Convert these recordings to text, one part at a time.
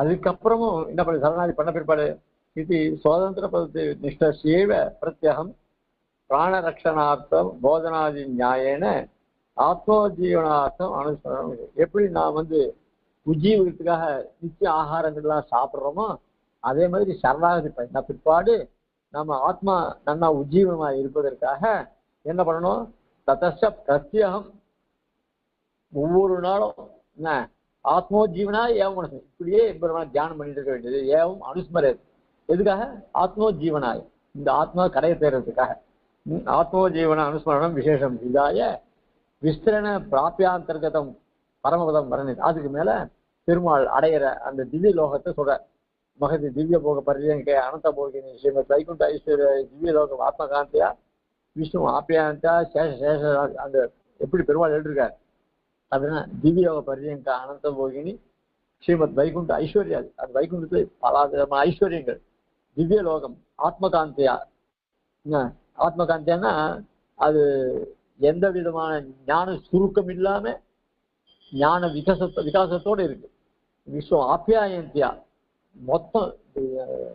அதுக்கப்புறமும் என்ன பண்ணு சரணாதி பண்ண பிற்பாடு இது சுதந்திர பதத்து நிஷ்டசேவ பிரத்யகம் பிராணரக்ஷணார்த்தம் போதனாதி நியாயன ஆத்மஜீவனார்த்தம் அனுசரணம். எப்படி நான் வந்து உஜீவத்துக்காக நித்திய ஆகாரங்கள்லாம் சாப்பிட்றோமோ அதே மாதிரி சரணாகதி பண்ண பிற்பாடு நம்ம ஆத்மா நன்னா உஜ்ஜீவனமா இருப்பதற்காக என்ன பண்ணணும்? ததச பிரத்யகம் ஒவ்வொரு நாளும் என்ன? ஆத்மோஜீவனா ஏவம் மனசு இப்படியே பெருமாள் தியானம் பண்ணிட்டு இருக்க வேண்டியது. ஏவம் அனுஸ்மரது எதுக்காக? ஆத்மோஜீவனாய். இந்த ஆத்மா கடையை தேர்றதுக்காக. ஆத்மோஜீவன அனுஸ்மரணம் விசேஷம். இதாய விஸ்திரண பிராபியாந்தர்கதம் பரமபதம் வர்ணிது அதுக்கு மேல பெருமாள் அடையிற அந்த திவ்ய லோகத்தை சொல்ற மகதி திவ்ய போக பரிஜங்க அனந்த போகினி ஸ்ரீமத் வைகுண்ட ஐஸ்வர்ய திவ்ய லோகம் ஆத்மகாந்தியா விஷ்ணு ஆப்பியாந்தா சேஷ சேஷ அந்த எப்படி பெருமாள் எழுதிருக்கார். அப்படின்னா திவ்யோக பரிஜங்க அனந்த போகினி ஸ்ரீமத் வைகுண்ட ஐஸ்வர்யா அது. அந்த வைகுண்டத்துல பல விதமான ஐஸ்வர்யங்கள் திவ்ய லோகம் ஆத்மகாந்தியா என்ன? ஆத்மகாந்தியான்னா அது எந்த விதமான ஞான சுருக்கம் இல்லாம ஞான விகாசத்தோ விகாசத்தோட இருக்கு விஸ்வம் ஆப்பியாயந்தியா மொத்தம் அஹ்,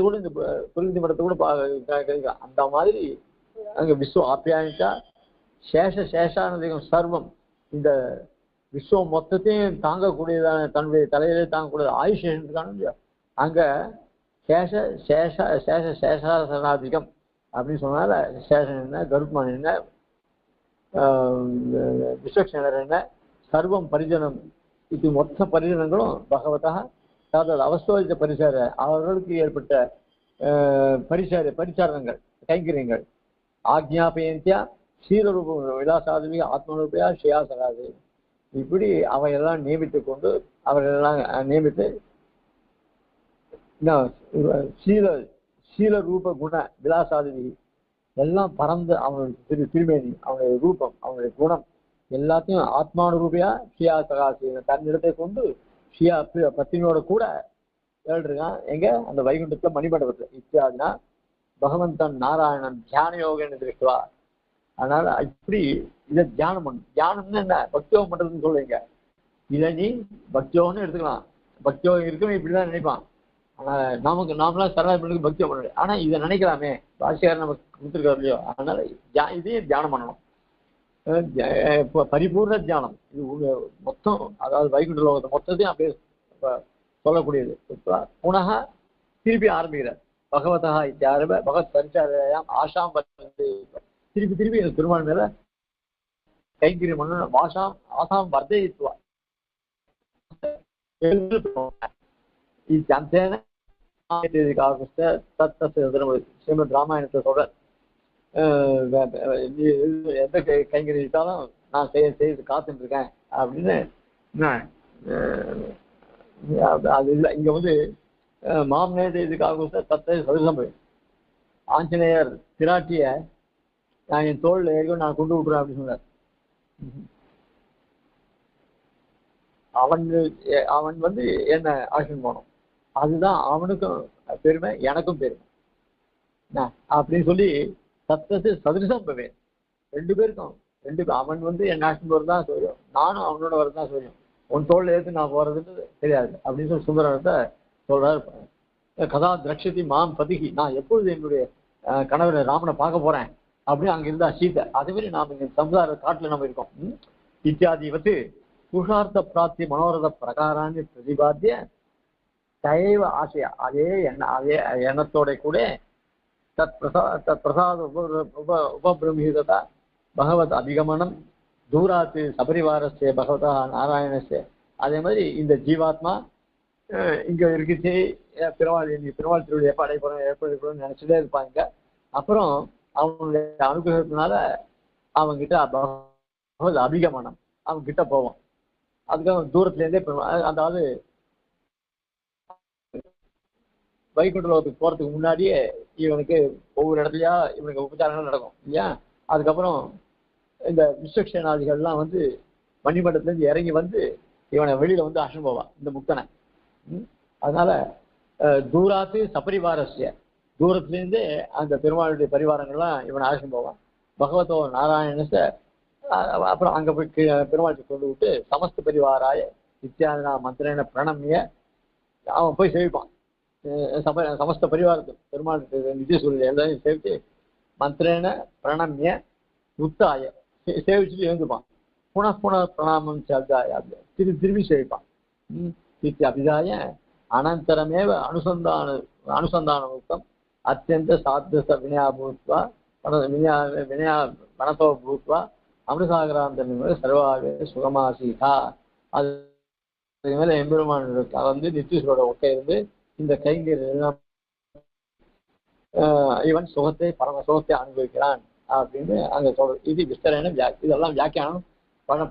கூட இந்த ப- பிரகிருதி மடத்தை கூட பா- கிடைக்கும் அந்த மாதிரி அங்கே விஸ்வம் ஆப்பியாயந்தா சேஷ சேஷானதிகம் சர்வம் இந்த விஸ்வம் மொத்தத்தையும் தாங்கக்கூடியதான தன்னுடைய தலையிலே தாங்கக்கூடிய ஆயுஷ் இருக்கானு இல்லையா அங்கே சேஷ சேஷ சேஷ சேஷாசனாதிகம் அப்படின்னு சொன்னால சேஷன் என்ன கருப்மான் என்ன விஸ்வக்ஷனர் என்ன சர்வம் பரிஜனம். இது மொத்த பரிஜனங்களும் பகவதா தாத அவஸ்தோதித்த பரிசார அவர்களுக்கு ஏற்பட்ட பரிசார பரிசாரணங்கள் கைங்கரியங்கள். ஆக்ஞாபயந்தியா சீரரூபம் விலாசாதுமி ஆத்மரூபையா ஷியாசராது இப்படி அவையெல்லாம் நியமித்து கொண்டு அவரெல்லாம் நியமித்து என்ன, சீல சீல ரூப குண விலாசாதிவி எல்லாம் பறந்து அவனுடைய திரு திருமேனி அவனுடைய ரூபம் அவனுடைய குணம் எல்லாத்தையும் ஆத்மானுரூபியா ஷியா சகாசி தன்னிடத்தை கொண்டு ஷியா பத்தினியோட கூட ஏழுருக்கான் எங்க? அந்த வைகுண்டத்துல மணிமண்டபத்துல. இத்தியாதினா பகவந்தன் நாராயணன் தியான யோகன்னு திருஷ்டுவா அதனால இப்படி இதை தியானம் பண்ணு. தியானம்னு என்ன? பக்தியோகம் பண்றதுன்னு சொல்லுவீங்க இதை நீ பக்தியோகம்னு எடுத்துக்கலாம். பக்தியோகம் இருக்கணும் இப்படிதான் நினைப்பான். ஆனா நமக்கு நாமளா சரணாபனுக்கு பக்தி பண்ண முடியாது. ஆனா இதை நினைக்கலாமே. பாஷியார் நமக்கு கொடுத்துருக்காரு இல்லையோ? அதனால இதையும் தியானம் பண்ணணும். பரிபூர்ண தியானம். இது மொத்தம் அதாவது வைகுண்ட லோகத்தை மொத்தத்தையும் அப்படியே சொல்லக்கூடியது. புனக திருப்பி ஆரம்பிக்கிறார். பகவதா இத்தியாரம்ப பகவத் பரிச்சாரம் ஆஷாம் வந்து திருப்பி திருப்பி இந்த திருமால் மேல கைங்கரியம் பண்ண வாஷாம் ஆசாம் வர்தயித்துவா இத்தேன ஸ்ரீமத் ராமாயணத்தை சொல்ற எந்த கைங்கரித்தாலும் நான் செய்ய செய்து காத்துட்டு இருக்கேன் அப்படின்னு என்ன, அது- இல்லை. இங்க வந்து அஹ் மாமனே செய்துக்காக தத்தை சதுசம்பு ஆஞ்சநேயர் திராட்டிய நான் என் தோல் ஏறி நான் கொண்டு விட்டுறேன் அப்படின்னு சொன்னார். அவன் அவன் வந்து என்ன ஆக்ஷன் போனோம். அதுதான் அவனுக்கும் பெருமை எனக்கும் பெருமை. அப்படின்னு சொல்லி சத்தத்து சதுரிசம் பவேன் ரெண்டு பேருக்கும் ரெண்டு பேர் அவன் வந்து என் ஆக்ஷன் போறது தான் சொல்லும் நானும் அவனோட வரது தான் சொல்லும் உன் தோல் ஏற்று நான் போறதுன்னு தெரியாது. அப்படின்னு சொல்லி சுந்தரத்தை சொல்றாரு. கதா திரட்சதி மாம் பதிகி. நான் எப்பொழுது என்னுடைய கணவரை ராமனை பார்க்க போறேன்? அப்படின்னு அங்க இருந்தா சீதை. அதே மாதிரி நாம இங்க சமுதாய காட்டுல நம்ம இருக்கோம். இத்தியாதி வந்து புருஷார்த்த பிராப்தி மனோரத பிரகாராన్ని பிரதிபாத்திய தயவ ஆசையா. அதே எண்ண அதே எண்ணத்தோட கூட தத் பிரசா தத் பிரசாத உப உப உபபிரமிதா பகவத் அபிகமனம் தூராத்து சபரிவாரஸ்ய பகவதா நாராயணஸ்ய. அதே மாதிரி இந்த ஜீவாத்மா இங்க இருக்குச்சு பெருமாள் பெருமாள் திருவிழா எப்ப அடைப்படும் எப்ப நினைச்சுட்டே இருப்பாங்க. அப்புறம் அவனுடைய அனுகிரகத்தினால அவங்கிட்ட பகவத் அபிகமனம். அவன் கிட்ட போவான். அதுக்காக தூரத்துல இருந்தே அதாவது வைகுண்ட லோகத்துக்கு போறதுக்கு முன்னாடியே இவனுக்கு ஒவ்வொரு இடத்துலயா இவனுக்கு உபச்சாரங்கள் நடக்கும் இல்லையா? அதுக்கப்புறம் இந்த விஸ்வக்ஷேனாதிகள்லாம் வந்து மணிமண்டலத்துல இருந்து இறங்கி வந்து இவனை வெளியில வந்து அசன் போவான் இந்த முக்தனை. அதனால தூராத்து சபரிவாரஸ்ய. தூரத்துலேருந்து அந்த பெருமாளுடைய பரிவாரங்கள்லாம் இவன் அழைச்சிட்டு போவான். பகவதோ நாராயணச அப்புறம் அங்கே போய் கீழே பெருமாளுக்கு கொண்டு விட்டு சமஸ்த பரிவாராய நித்யானா மந்திரன பிரணமிய அவன் போய் சேவிப்பான். சப சமஸ்த பரிவாரத்தை பெருமாள் நிதி சூழல் எல்லாரையும் சேவித்து மந்திரேன பிரணமிய உத்தாய சேவிச்சுட்டு எழுந்துப்பான். புன புன பிரணாமம் சப்தாய திரு திரும்பி சேவிப்பான். ம், இத்தி அபிதாய அனந்தரமேவ அனுசந்தான அனுசந்தான உத்தம் அத்தியந்த சாத்திய வினயா பூத்வா வன- வினயா வினயா வனத்தோ பூத்வா அமிர்தசாகராந்த சர்வாவே சுகமாசீதா அது மேல எம்பெருமான் வந்து நித்தியசரோட ஒக்க இருந்து இந்த கைங்கர் இவன் சுகத்தை பரம சுகத்தை அனுபவிக்கிறான் அப்படின்னு அங்க சொல்றது இது விஸ்தரேன இதெல்லாம் வியாக்கியானம் பண்ணப்பட்ட